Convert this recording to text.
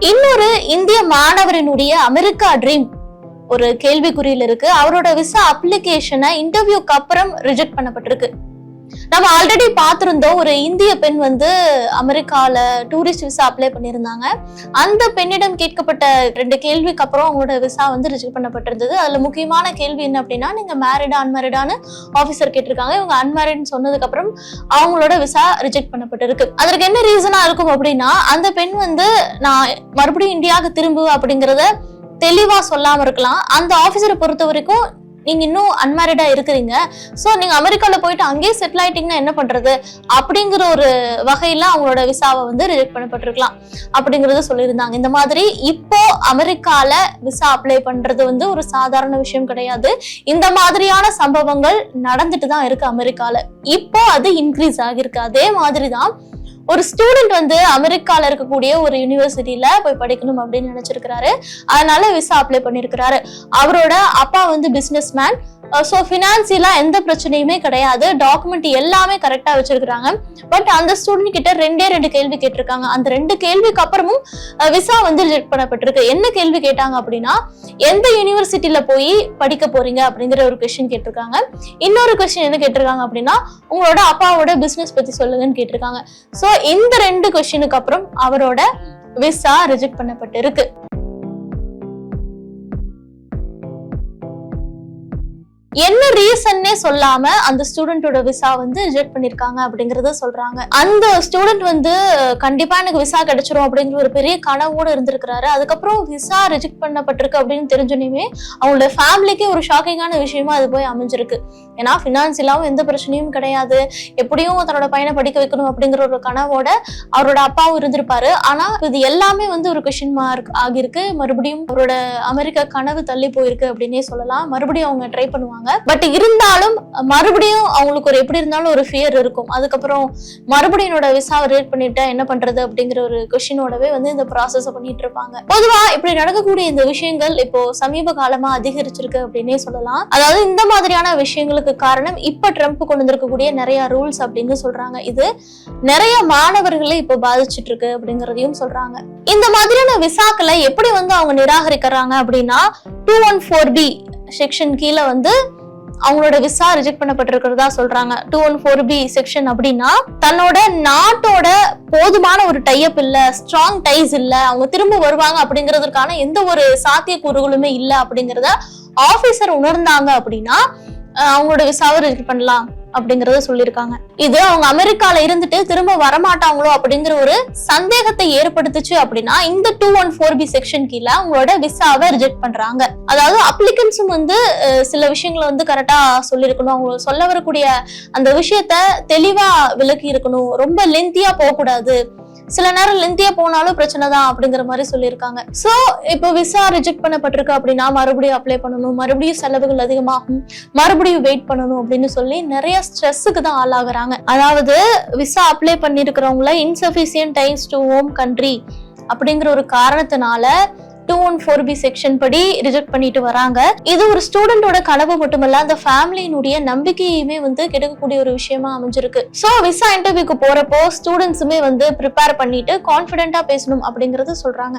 இன்னொரு இந்திய மாணவரினுடைய America dream ஒரு கேள்விக்குறியில் இருக்கு. அவரோட விசா அப்ளிகேஷனை இன்டர்வியூக்கு அப்புறம் ரிஜெக்ட் பண்ணப்பட்டிருக்கு. நம்ம ஆல்ரெடி பார்த்திருந்தோம் ஒரு இந்திய பெண் வந்து அமெரிக்கால டூரிஸ்ட் விசா அப்ளை பண்ணியிருந்தாங்க. அந்த பெண்ணிடம் கேட்கப்பட்ட ரெண்டு கேள்விக்கு அப்புறம் அவங்களோட விசா வந்து ரிஜெக்ட் பண்ணப்பட்டிருந்தது. அதுல முக்கியமான கேள்வி என்ன அப்படின்னா நீங்க மேரிடா அன்மேரிடான்னு ஆஃபீஸர் கேட்டிருக்காங்க. இவங்க அன்மேரிட்னு சொன்னதுக்கு அப்புறம் அவங்களோட விசா ரிஜெக்ட் பண்ணப்பட்டிருக்கு. அதற்கு என்ன ரீசனா இருக்கும் அப்படின்னா அந்த பெண் வந்து நான் மறுபடியும் இந்தியாவுக்கு திரும்புவேன் அப்படிங்கறத தெளிவா சொல்லாம இருக்கலாம். அந்த ஆபீசரை பொறுத்த வரைக்கும் நீங்க இன்னும் அன்மேரிடா இருக்கிறீங்க. சோ நீங்க அமெரிக்கால போயிட்டு அங்கேயே செட்டில் ஆயிட்டீங்கன்னா என்ன பண்றது? அப்படிங்கிற ஒரு வகையில அவங்களோட விசாவை வந்து ரிஜெக்ட் பண்ணப்பட்டிருக்கலாம். அப்படிங்கறத சொல்லியிருந்தாங்க. இந்த மாதிரி இப்போ அமெரிக்கால விசா அப்ளை பண்றது வந்து ஒரு சாதாரண விஷயம் கிடையாது. இந்த மாதிரியான சம்பவங்கள் நடந்துட்டு தான் இருக்கு அமெரிக்கால. இப்போ அது இன்க்ரீஸ் ஆகியிருக்கு. அதே மாதிரி தான் ஒரு ஸ்டூடெண்ட் வந்து அமெரிக்கால இருக்கக்கூடிய ஒரு யூனிவர்சிட்டியில போய் படிக்கணும் அப்படின்னு நினைச்சிருக்கிறாரு. அதனால விசா அப்ளை பண்ணிருக்கிறாரு. அவரோட அப்பா வந்து பிசினஸ் மேன் Uh, ஸோ ஃபினான்சியலாக எந்த பிரச்சனையுமே கிடையாது. டாக்குமெண்ட் எல்லாமே கரெக்டாக வச்சிருக்கிறாங்க. பட் அந்த ஸ்டூடெண்ட் கிட்ட ரெண்டே ரெண்டு கேள்வி கேட்டிருக்காங்க. அந்த ரெண்டு கேள்விக்கு அப்புறமும் uh, விசா வந்து ரிஜெக்ட் பண்ணப்பட்டிருக்கு. என்ன கேள்வி கேட்டாங்க அப்படின்னா எந்த யூனிவர்சிட்டியில போய் படிக்க போறீங்க அப்படிங்கிற ஒரு கொஸ்டின் கேட்டிருக்காங்க. இன்னொரு கொஸ்டின் என்ன கேட்டிருக்காங்க அப்படின்னா உங்களோட அப்பாவோட பிசினஸ் பத்தி சொல்லுங்கன்னு கேட்டிருக்காங்க. ஸோ இந்த ரெண்டு கொஸ்டினுக்கு அப்புறம் அவரோட விசா ரிஜெக்ட் பண்ணப்பட்டிருக்கு. என்ன ரீசன்னே சொல்லாம அந்த ஸ்டூடெண்டோட விசா வந்து ரிஜெக்ட் பண்ணிருக்காங்க அப்படிங்கறத சொல்றாங்க. அந்த ஸ்டூடெண்ட் வந்து கண்டிப்பா எனக்கு விசா கிடைச்சிரும் அப்படிங்கிற ஒரு பெரிய கனவோட இருந்திருக்கிறாரு. அதுக்கப்புறம் விசா ரிஜெக்ட் பண்ணப்பட்டிருக்கு அப்படின்னு தெரிஞ்சோனையுமே அவங்களோட ஃபேமிலிக்கே ஒரு ஷாக்கிங்கான விஷயமா அது போய் அமைஞ்சிருக்கு. ஏன்னா ஃபினான்சியலாவும் எந்த பிரச்சனையும் கிடையாது. எப்படியும் தன்னோட பையனை படிக்க வைக்கணும் அப்படிங்கிற ஒரு கனவோட அவரோட அப்பாவும் இருந்திருப்பாரு. ஆனா இது எல்லாமே வந்து ஒரு கொஷின் மார்க் ஆகியிருக்கு. மறுபடியும் அவரோட அமெரிக்கா கனவு தள்ளி போயிருக்கு அப்படின்னே சொல்லலாம். மறுபடியும் அவங்க ட்ரை பண்ணுவாங்க. பட் இருந்தாலும் மறுபடியும் அவங்களுக்கு ஒரு எப்படி இருந்தாலும் ஒரு ஃபியர் இருக்கும். அதுக்கப்புறம் மறுபடியும் என்னோட விசாவை ரேட் பண்ணிட்டா என்ன பண்றது அப்படிங்கிற ஒரு கொஷினோடவே வந்து இந்த ப்ராசஸ் பண்ணிட்டு இருப்பாங்க. பொதுவா இப்படி நடக்கக்கூடிய இந்த விஷயங்கள் இப்போ சமீப காலமா அதிகரிச்சிருக்கு அப்படின்னே சொல்லலாம். அதாவது இந்த மாதிரியான விஷயங்களுக்கு காரணம் இப்ப ட்ரம்ப் கொண்டு வந்திருக்கக்கூடிய நிறைய ரூல்ஸ் அப்படின்னு சொல்றாங்க. இது நிறைய மாணவர்களை இப்போ பாதிச்சுட்டு இருக்கு அப்படிங்கறதையும் சொல்றாங்க. இந்த மாதிரியான விசாக்களை எப்படி வந்து அவங்க நிராகரிக்கிறாங்க அப்படின்னா two one four B section கீழே வந்து அவங்களோட விசா ரிஜெக்ட் பண்ணப்பட்டிருக்கிறதா சொல்றாங்க. Two one four B section அப்படின்னா தன்னோட நாட்டோட போதுமான ஒரு டைப் இல்ல ஸ்ட்ராங் டைஸ் இல்ல அவங்க திரும்ப வருவாங்க அப்படிங்கிறதுக்கான எந்த ஒரு சாத்தியக்கூறுகளுமே இல்ல அப்படிங்கறத ஆபீசர் உணர்ந்தாங்க அப்படின்னா அவங்களோட விசாவை ரிஜெக்ட் பண்ணலாம். அப்படிங்கறத சொல்லியிருக்காங்க. இது அவங்க அமெரிக்கால இருந்துட்டு திரும்ப வரமாட்டாங்களோ அப்படிங்கிற ஒரு சந்தேகத்தை ஏற்படுத்துச்சு அப்படின்னா இந்த two one four B section கீழே அவங்களோட விசாவை ரிஜெக்ட் பண்றாங்க. அதாவது அப்ளிகன்ஸும் வந்து சில விஷயங்களை வந்து கரெக்டா சொல்லியிருக்கணும். அவங்க சொல்ல வரக்கூடிய அந்த விஷயத்த தெளிவா விளக்கி இருக்கணும் ரொம்ப லென்த்தியா போகக்கூடாது. சில நேரம் லென்த்தியா போனாலும் பிரச்சனை தான் அப்படிங்கிற மாதிரி சொல்லியிருக்காங்க. சோ இப்போ விசா ரிஜெக்ட் பண்ணப்பட்டிருக்கு அப்படின்னா மறுபடியும் அப்ளை பண்ணணும் மறுபடியும் செலவுகள் அதிகமாகும் மறுபடியும் வெயிட் பண்ணணும் அப்படின்னு சொல்லி நிறைய ஸ்ட்ரெஸ்ஸுக்கு தான் ஆளாகிறாங்க. அதாவது visa apply பண்ணிருக்கிறவங்கள insufficient times to home country அப்படிங்கிற ஒரு காரணத்தினால two one four B section படி ரிஜெக்ட் பண்ணிட்டு வராங்க. இது ஒரு ஸ்டூடெண்டோட கனவு மட்டுமல்ல அந்த ஃபேமிலியினுடைய நம்பிக்கையுமே வந்து கெடுக்கக்கூடிய ஒரு விஷயமா அமைஞ்சிருக்கு. ஸோ விசா இன்டர்வியூக்கு போறப்போ ஸ்டூடெண்ட்ஸுமே வந்து ப்ரிப்பேர் பண்ணிட்டு கான்ஃபிடென்ட்டா பேசணும் அப்படிங்கறது சொல்றாங்க.